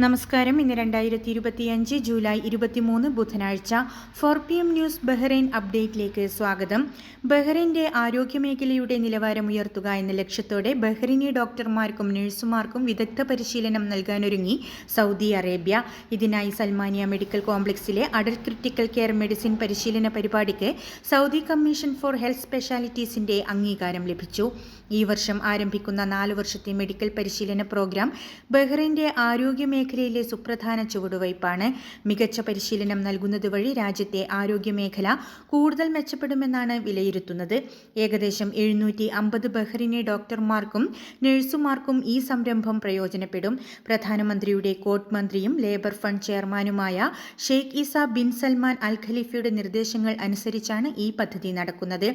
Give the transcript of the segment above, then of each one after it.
നമസ്കാരം. ഇന്ന് രണ്ടായിരത്തി ഇരുപത്തിയഞ്ച് ജൂലൈ ഇരുപത്തിമൂന്ന് ബുധനാഴ്ച four P M news Bahrain അപ്ഡേറ്റിലേക്ക് സ്വാഗതം. ബഹ്റൈന്റെ ആരോഗ്യമേഖലയുടെ നിലവാരം ഉയർത്തുക എന്ന ലക്ഷ്യത്തോടെ ബഹ്റൈനി ഡോക്ടർമാർക്കും നഴ്സുമാർക്കും വിദഗ്ധ പരിശീലനം നൽകാനൊരുങ്ങി സൗദി അറേബ്യ. ഇതിനായി സൽമാനിയ മെഡിക്കൽ കോംപ്ലക്സിലെ അടൽ ക്രിട്ടിക്കൽ കെയർ മെഡിസിൻ പരിശീലന പരിപാടിക്ക് സൗദി കമ്മീഷൻ ഫോർ ഹെൽത്ത് സ്പെഷ്യാലിറ്റീസിന്റെ അംഗീകാരം ലഭിച്ചു. ഈ വർഷം ആരംഭിക്കുന്ന നാല് വർഷത്തെ മെഡിക്കൽ പരിശീലന പ്രോഗ്രാം ബഹ്റൈന്റെ ആരോഗ്യ മേഖലയിലെ സുപ്രധാന ചുവടുവയ്പാണ്. മികച്ച പരിശീലനം നൽകുന്നത് വഴി രാജ്യത്തെ ആരോഗ്യമേഖല കൂടുതൽ മെച്ചപ്പെടുമെന്നാണ് വിലയിരുത്തുന്നത്. ഏകദേശം എഴുന്നൂറ്റി അമ്പത് ബഹ്റിനെ ഡോക്ടർമാർക്കും നഴ്സുമാർക്കും ഈ സംരംഭം പ്രയോജനപ്പെടും. പ്രധാനമന്ത്രിയുടെ കോട്ട് മന്ത്രിയും ലേബർ ഫണ്ട് ചെയർമാനുമായ Sheikh Isa bin Salman Al ഖലീഫയുടെ നിർദ്ദേശങ്ങൾ അനുസരിച്ചാണ് ഈ പദ്ധതി നടക്കുന്നത്.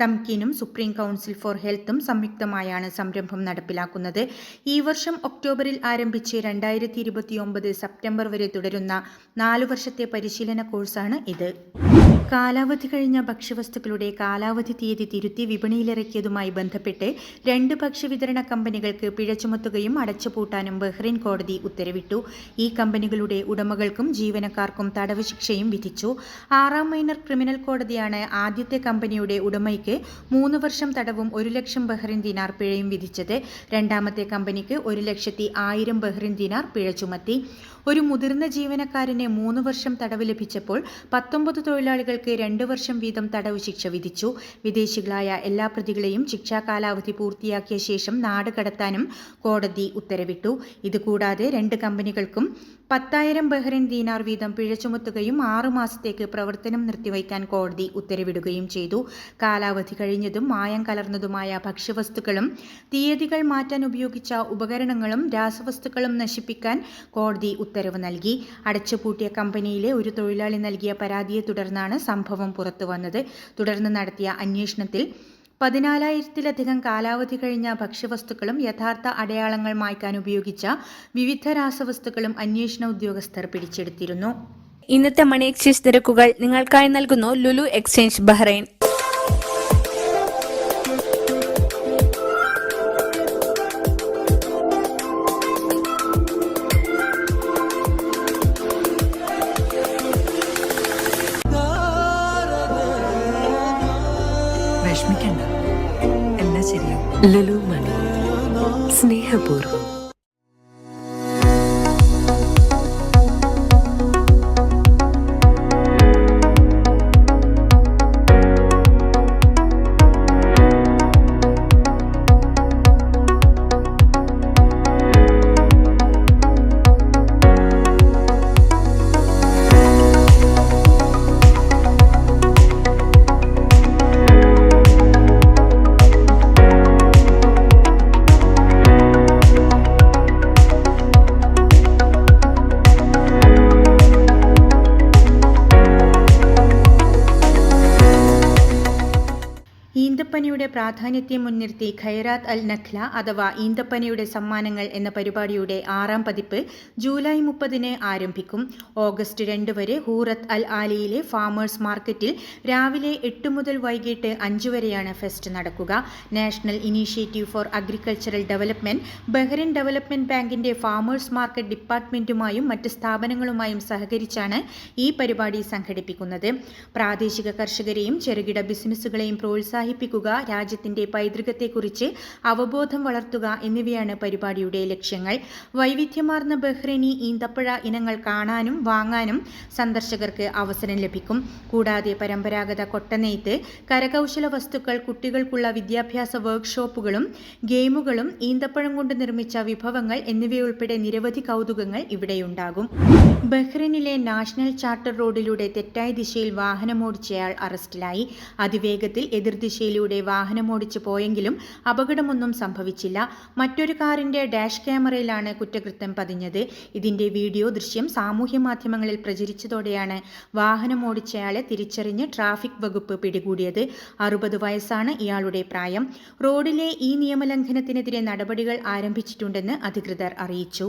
തംകീനും സുപ്രീം കൗൺസിൽ ഫോർ ഹെൽത്തും സംയുക്തമായാണ് സംരംഭം നടപ്പിലാക്കുന്നത്. ഈ വർഷം ഒക്ടോബറിൽ ആരംഭിച്ച് രണ്ടായിരത്തി ഇരുപത്തിയൊമ്പത് സെപ്റ്റംബർ വരെ തുടരുന്ന നാലു വർഷത്തെ പരിശീലന കോഴ്സാണ് ഇത്. കാലാവധി കഴിഞ്ഞ ഭക്ഷ്യവസ്തുക്കളുടെ കാലാവധി തീയതി തിരുത്തി വിപണിയിലിറക്കിയതുമായി ബന്ധപ്പെട്ട് രണ്ട് ഭക്ഷ്യവിതരണ കമ്പനികൾക്ക് പിഴ ചുമത്തുകയും അടച്ചുപൂട്ടാനും ബഹ്റൈൻ കോടതി ഉത്തരവിട്ടു. ഈ കമ്പനികളുടെ ഉടമകൾക്കും ജീവനക്കാർക്കും തടവ് ശിക്ഷയും വിധിച്ചു. ആറാം മൈനർ ക്രിമിനൽ കോടതിയാണ് ആദ്യത്തെ കമ്പനിയുടെ ഉടമയ്ക്ക് മൂന്ന് വർഷം തടവും ഒരു ലക്ഷം ബഹ്റിൻ ദിനാർ പിഴയും വിധിച്ചത്. രണ്ടാമത്തെ കമ്പനിക്ക് ഒരു ലക്ഷത്തി ആയിരം ബഹ്റിൻ ദിനാർ പിഴ ചുമത്തി. ഒരു മുതിർന്ന ജീവനക്കാരന് മൂന്ന് വർഷം തടവ് ലഭിച്ചപ്പോൾ പത്തൊമ്പത് തൊഴിലാളികൾക്ക് രണ്ട് വർഷം വീതം തടവ് ശിക്ഷ വിധിച്ചു. വിദേശികളായ എല്ലാ പ്രതികളെയും ശിക്ഷാ കാലാവധി പൂർത്തിയാക്കിയ ശേഷം നാട് കടത്താനും കോടതി ഉത്തരവിട്ടു. ഇതുകൂടാതെ രണ്ട് കമ്പനികൾക്കും പത്തായിരം ബഹ്റിൻ ദീനാർ വീതം പിഴ ചുമത്തുകയും ആറുമാസത്തേക്ക് പ്രവർത്തനം നിർത്തിവയ്ക്കാൻ കോടതി ഉത്തരവിടുകയും ചെയ്തു. കാലാവധി കഴിഞ്ഞതും മായം കലർന്നതുമായ ഭക്ഷ്യവസ്തുക്കളും തീയതികൾ മാറ്റാൻ ഉപയോഗിച്ച ഉപകരണങ്ങളും രാസവസ്തുക്കളും നശിപ്പിക്കാൻ കോടതി ഉത്തരവ് നൽകി. അടച്ചുപൂട്ടിയ കമ്പനിയിലെ ഒരു തൊഴിലാളി നൽകിയ പരാതിയെ തുടർന്നാണ് സംഭവം പുറത്തുവന്നത്. തുടർന്ന് നടത്തിയ അന്വേഷണത്തിൽ പതിനാലായിരത്തിലധികം കാലാവധി കഴിഞ്ഞ ഭക്ഷ്യവസ്തുക്കളും യഥാർത്ഥ അടയാളങ്ങൾ മായ്ക്കാൻ ഉപയോഗിച്ച വിവിധ രാസവസ്തുക്കളും അന്വേഷണ ഉദ്യോഗസ്ഥർ പിടിച്ചെടുത്തിരുന്നു. ഇന്നത്തെ മണി എക്സ്ചേഞ്ച് നിരക്കുകൾ നിങ്ങൾക്കായി നൽകുന്നു ലുലു എക്സ്ചേഞ്ച് ബഹ്റൈൻ. വിഷമിക്കണ്ട. എല്ലാം ശരിയാവും. ലലു മണി സ്നേഹപൂർവം. ഈന്തപ്പനയുടെ പ്രാധാന്യത്തെ മുൻനിർത്തി ഖൈറാത്ത് അൽ നഖ്ല അഥവാ ഈന്തപ്പനയുടെ സമ്മാനങ്ങൾ എന്ന പരിപാടിയുടെ ആറാം പതിപ്പ് ജൂലൈ മുപ്പതിന് ആരംഭിക്കും. ഓഗസ്റ്റ് രണ്ട് വരെ ഹൂറത്ത് അൽ ആലിയിലെ ഫാമേഴ്സ് മാർക്കറ്റിൽ രാവിലെ എട്ട് മുതൽ വൈകിട്ട് അഞ്ച് വരെയാണ് ഫെസ്റ്റ് നടക്കുക. National initiative for agricultural development Bahrain development ബാങ്കിന്റെ ഫാമേഴ്സ് മാർക്കറ്റ് ഡിപ്പാർട്ട്മെന്റുമായും മറ്റ് സ്ഥാപനങ്ങളുമായും സഹകരിച്ചാണ് ഈ പരിപാടി സംഘടിപ്പിക്കുന്നത്. പ്രാദേശിക കർഷകരെയും ചെറുകിട ബിസിനസ്സുകളെയും പ്രോത്സാഹിപ്പിക്കുക രാജ്യത്തിന്റെ പൈതൃകത്തെക്കുറിച്ച് അവബോധം വളർത്തുക എന്നിവയാണ് പരിപാടിയുടെ ലക്ഷ്യങ്ങൾ. വൈവിധ്യമാർന്ന ബഹ്റൈനി ഈന്തപ്പഴ ഇനങ്ങൾ കാണാനും വാങ്ങാനും സന്ദർശകർക്ക് അവസരം ലഭിക്കും. കൂടാതെ പരമ്പരാഗത കൊട്ടനെയ്ത്ത് കരകൗശല വസ്തുക്കൾ കുട്ടികൾക്കുള്ള വിദ്യാഭ്യാസ വർക്ക്ഷോപ്പുകളും ഗെയിമുകളും ഈന്തപ്പഴം കൊണ്ട് നിർമ്മിച്ച വിഭവങ്ങൾ എന്നിവയുൾപ്പെടെ നിരവധി കൗതുകങ്ങൾ ഇവിടെയുണ്ടാകും. ബഹ്റിനിലെ നാഷണൽ ചാർട്ടർ റോഡിലൂടെ തെറ്റായ ദിശയിൽ വാഹനമോടിച്ചയാൾ അറസ്റ്റിലായി. അതിവേഗത്തിൽ എതിർദിശയിലൂടെ മേഖലയിലൂടെ വാഹനമോടിച്ച് പോയെങ്കിലും അപകടമൊന്നും സംഭവിച്ചില്ല. മറ്റൊരു കാറിന്റെ ഡാഷ് ക്യാമറയിലാണ് കുറ്റകൃത്യം പതിഞ്ഞത്. ഇതിന്റെ വീഡിയോ ദൃശ്യം സാമൂഹ്യ മാധ്യമങ്ങളിൽ പ്രചരിച്ചതോടെയാണ് വാഹനമോടിച്ചയാളെ തിരിച്ചറിഞ്ഞ് ട്രാഫിക് വകുപ്പ് പിടികൂടിയത്. അറുപത് വയസ്സാണ് ഇയാളുടെ പ്രായം. റോഡിലെ ഈ നിയമലംഘനത്തിനെതിരെ നടപടികൾ ആരംഭിച്ചിട്ടുണ്ടെന്ന് അധികൃതർ അറിയിച്ചു.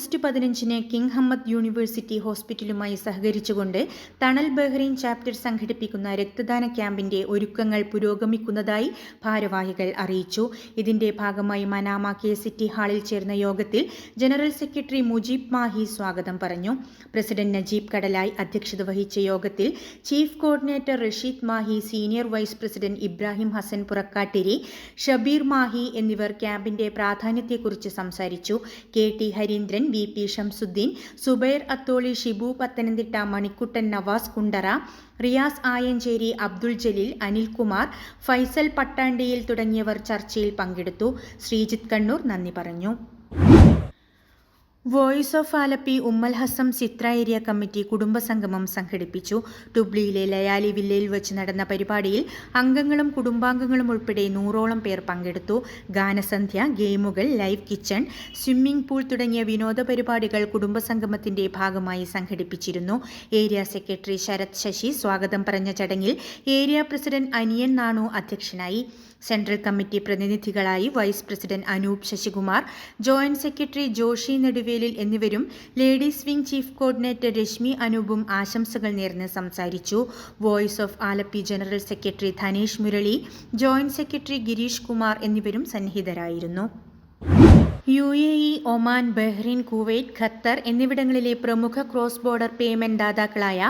August പതിനഞ്ചിന് കിങ് ഹമ്മദ് യൂണിവേഴ്സിറ്റി ഹോസ്പിറ്റലുമായി സഹകരിച്ചുകൊണ്ട് തണൽ ബഹ്റൈൻ ചാപ്റ്റർ സംഘടിപ്പിക്കുന്ന രക്തദാന ക്യാമ്പിന്റെ ഒരുക്കങ്ങൾ പുരോഗമിക്കുന്നതായി ഭാരവാഹികൾ അറിയിച്ചു. ഇതിന്റെ ഭാഗമായി മനാമ കെ സിറ്റി ഹാളിൽ ചേർന്ന യോഗത്തിൽ ജനറൽ സെക്രട്ടറി മുജീബ് മാഹി സ്വാഗതം പറഞ്ഞു. പ്രസിഡന്റ് നജീബ് കടലായി അധ്യക്ഷത വഹിച്ച യോഗത്തിൽ chief coordinator Rasheed Mahe senior vice president Ibrahim Hasan Purakkattiri Shabeer Mahe എന്നിവർ ക്യാമ്പിന്റെ പ്രാധാന്യത്തെക്കുറിച്ച് സംസാരിച്ചു. K T Hareendran V P Shamsudheen Zubair Atholi Shibu Pathanamthitta Manikuttan Navas Kundara Riyas Ayancheri Abdul Jaleel Anilkumar Faisal പട്ടാണ്ടിയിൽ തുടങ്ങിയവർ ചർച്ചയിൽ പങ്കെടുത്തു. ശ്രീജിത്ത് കണ്ണൂർ നന്ദി പറഞ്ഞു. Voice of Alleppey Umm Al Hassam Chithra area committee കുടുംബസംഗമം സംഘടിപ്പിച്ചു. ടുബ്ലിയിലെ ലയാലി വില്ലയിൽ വെച്ച് നടന്ന പരിപാടിയിൽ അംഗങ്ങളും കുടുംബാംഗങ്ങളും ഉൾപ്പെടെ നൂറോളം പേർ പങ്കെടുത്തു. ഗാനസന്ധ്യ ഗെയിമുകൾ ലൈവ് കിച്ചൺ സ്വിമ്മിംഗ് പൂൾ തുടങ്ങിയ വിനോദ പരിപാടികൾ കുടുംബസംഗമത്തിന്റെ ഭാഗമായി സംഘടിപ്പിച്ചിരുന്നു. ഏരിയ സെക്രട്ടറി ശരത് ശശി സ്വാഗതം പറഞ്ഞ ചടങ്ങിൽ ഏരിയ പ്രസിഡന്റ് അനിയൻ നാണു അധ്യക്ഷനായി. Central committee പ്രതിനിധികളായി vice president Anoop Sasikumar joint secretary Joshy Neduvelil എന്നിവരും ladies wing chief coordinator Reshmi അനൂപും ആശംസകൾ നേർന്ന് സംസാരിച്ചു. Voice of Alleppey general secretary Dhanesh Murali joint secretary Gireesh Kumar എന്നിവരും സന്നിഹിതരായിരുന്നു. U A E Oman Bahrain Kuwait Qatar എന്നിവിടങ്ങളിലെ പ്രമുഖ cross border payment ദാതാക്കളായ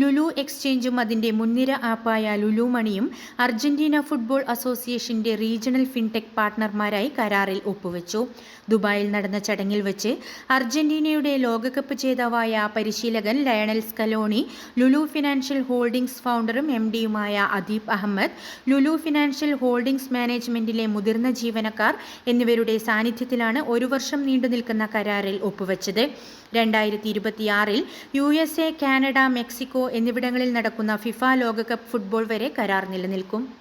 ലുലു എക്സ്ചേഞ്ചും അതിന്റെ മുൻനിര ആപ്പായ ലുലു മണിയും അർജന്റീന ഫുട്ബോൾ അസോസിയേഷന്റെ റീജിയണൽ ഫിൻടെക് പാർട്ണർമാരായി കരാറിൽ ഒപ്പുവെച്ചു. ദുബായിൽ നടന്ന ചടങ്ങിൽ വെച്ച് അർജന്റീനയുടെ ലോകകപ്പ് ജേതാവായ പരിശീലകൻ Lionel Scaloni Lulu financial holdings ഫൗണ്ടറും M ഡിയുമായ അദീബ് അഹമ്മദ് ലുലു ഫിനാൻഷ്യൽ ഹോൾഡിംഗ്സ് മാനേജ്മെന്റിലെ മുതിർന്ന ജീവനക്കാർ എന്നിവരുടെ സാന്നിധ്യത്തിലാണ് ഒരു വർഷം നീണ്ടു നിൽക്കുന്ന കരാറിൽ ഒപ്പുവെച്ചത്. രണ്ടായിരത്തി ഇരുപത്തിയാറിൽ U S A Canada Mexico എന്നിവിടങ്ങളിൽ നടക്കുന്ന ഫിഫ ലോകകപ്പ് ഫുട്ബോൾ വരെ കരാർ നിലനിൽക്കും.